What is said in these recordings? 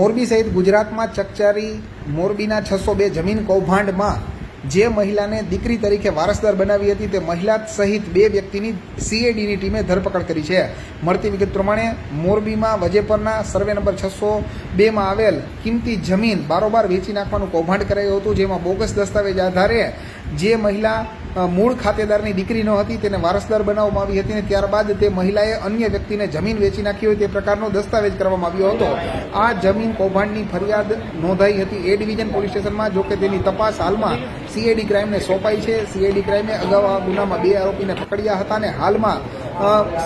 મોરબી સહિત ગુજરાતમાં ચકચારી મોરબીના છસો બે જમીન કૌભાંડમાં જે મહિલાને દીકરી તરીકે વારસદાર બનાવી હતી, તે મહિલા સહિત બે વ્યક્તિની સીએડીની ટીમે ધરપકડ કરી છે. મળતી વિગત પ્રમાણે, મોરબીમાં વજેપરના સર્વે નંબર છસો બેમાં આવેલ કિંમતી જમીન બારોબાર વેચી નાખવાનું કૌભાંડ કરાયું હતું, જેમાં બોગસ દસ્તાવેજ આધારે જે મહિલા મૂળ ખાતેદારની દીકરી ન હતી, તેને વારસદાર બનાવવામાં આવી હતી અને ત્યારબાદ તે મહિલાએ અન્ય વ્યક્તિને જમીન વેચી નાખી હોય તે પ્રકારનો દસ્તાવેજ કરવામાં આવ્યો હતો. આ જમીન કૌભાંડની ફરિયાદ નોંધાઈ હતી. એ ડિવિઝન પોલીસ સ્ટેશનમાં જોકે તેની તપાસ હાલમાં સીએડી ક્રાઇમને સોંપાઈ છે. સીએડી ક્રાઇમે અગાઉ આ ગુનામાં બે આરોપીને પકડ્યા હતા અને હાલમાં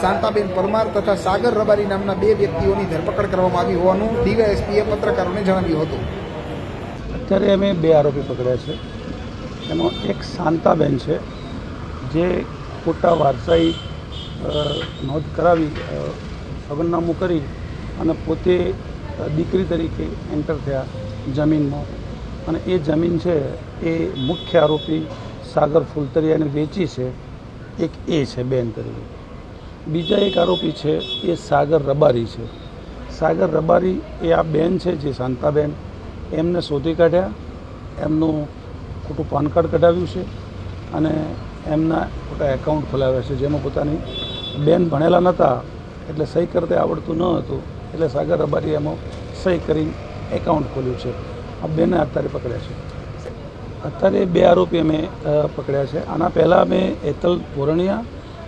શાંતાબેન પરમાર તથા સાગર રબારી નામના બે વ્યક્તિઓની ધરપકડ કરવામાં આવી હોવાનું ડીવાયએસપીએ પત્રકારોને જણાવ્યું હતું. અત્યારે અમે બે આરોપી પકડ્યા છે. એમાં એક શાંતાબેન છે, જે ખોટા વારસાઈ નોંધ કરાવી લગ્નનામું કરી અને પોતે દીકરી તરીકે એન્ટર થયા જમીનમાં. અને એ જમીન છે, એ મુખ્ય આરોપી સાગર ફૂલતરિયાને વેચી છે, એક એ છે બેન તરીકે. બીજા એક આરોપી છે, એ સાગર રબારી છે. સાગર રબારી એ આ બેન છે, જે શાંતાબેન, એમને શોધી કાઢ્યા. એમનું ખોટું પાન કાર્ડ કઢાવ્યું છે અને એમના ખોટા એકાઉન્ટ ખોલાવ્યા છે, જેમાં પોતાની બેન ભણેલા નહોતા એટલે સહી કરતા આવડતું ન હતું, એટલે સાગર રબારી એમાં સહી કરી એકાઉન્ટ ખોલ્યું છે. આ બેને અત્યારે પકડ્યા છે. અત્યારે બે આરોપી અમે પકડ્યા છે. આના પહેલાં અમે એતલ પોરણિયા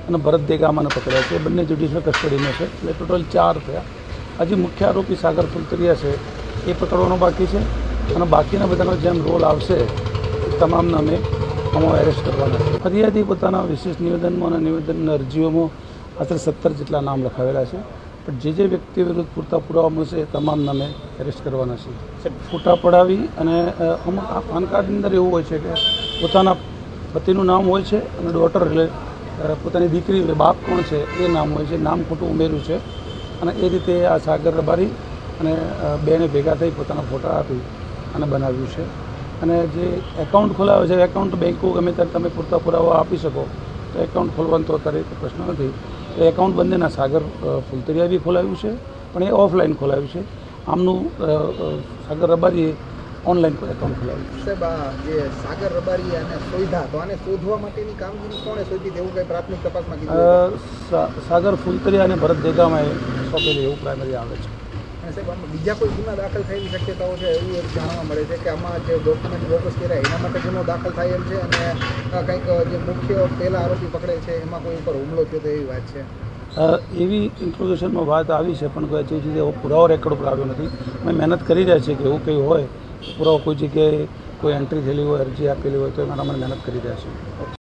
અને ભરત દેગામાને પકડ્યા છે. બંને જ્યુડિશિયલ કસ્ટડીમાં છે. એટલે ટોટલ ચાર થયા. હજી મુખ્ય આરોપી સાગર ફુલતરિયા છે. એ પકડવાનો બાકી છે. અને બાકીના બધાનો જેમ રોલ આવશે તમામને અમે આમાં એરેસ્ટ કરવાના છે. ફરિયાદી પોતાના વિશેષ નિવેદનમાં અને નિવેદન અરજીઓમાં આશરે સત્તર જેટલા નામ લખાવેલા છે. પણ જે જે વ્યક્તિ વિરુદ્ધ પૂરતા પુરાવા મળશે એ તમામ નામે એરેસ્ટ કરવાના છે. ફોટા પડાવી અને અમુક આ પાન કાર્ડની અંદર એવું હોય છે કે પોતાના પતિનું નામ હોય છે અને ડોટર એટલે પોતાની દીકરી એટલે બાપ કોણ છે એ નામ હોય છે નામ ખોટું ઉમેર્યું છે. અને એ રીતે આ સાગર રબારી અને બેને ભેગા થઈ પોતાના ફોટા આપી અને બનાવ્યું છે. અને જે એકાઉન્ટ ખોલાવે છે એકાઉન્ટ બેંકો ગમે ત્યારે તમે પૂરતા પુરાવા આપી શકો તો એકાઉન્ટ ખોલવાનો તો અત્યારે પ્રશ્ન નથી. તો એકાઉન્ટ બંનેના સાગર ફૂલતરિયા બી ખોલાવ્યું છે પણ એ ઓફલાઈન ખોલાવ્યું છે. આમનું સાગર રબારીએ ઓનલાઈન એકાઉન્ટ ખોલાવ્યું છે. સાહેબ આ જે સાગર રબારી અને શોધા તો આને શોધવા માટેની કામગીરી કોણે શોધી તેવું કંઈ પ્રાથમિક તપાસમાં કીધું સાગર ફૂલતરિયા અને ભરત દેગામાં એ સોંપેલી એવું પ્રાઇમરી આવે છે. બીજા કોઈ ગુના દાખલ થયેલી શક્યતાઓ છે એવું જાણવા મળે છે કે આમાં જે ડોક્યુમેન્ટ બોકસ કર્યા એના માટે ગુનો દાખલ થાય છે અને કંઈક જે મુખ્ય પહેલા આરોપી પકડે છે એમાં કોઈ ઉપર હુમલો થયો તો એવી વાત છે? એવી ઇન્ટ્રોડક્શનમાં વાત આવી છે, પણ કોઈ હજી સુધી એવો પુરાવો રેકોર્ડ પર આવ્યો નથી. અમે મહેનત કરી રહ્યા છીએ કે એવું કંઈ હોય, પુરાવો કોઈ જગ્યાએ કોઈ એન્ટ્રી થયેલી હોય, અરજી આપેલી હોય તો એમાં અમે મહેનત કરી રહ્યા છીએ.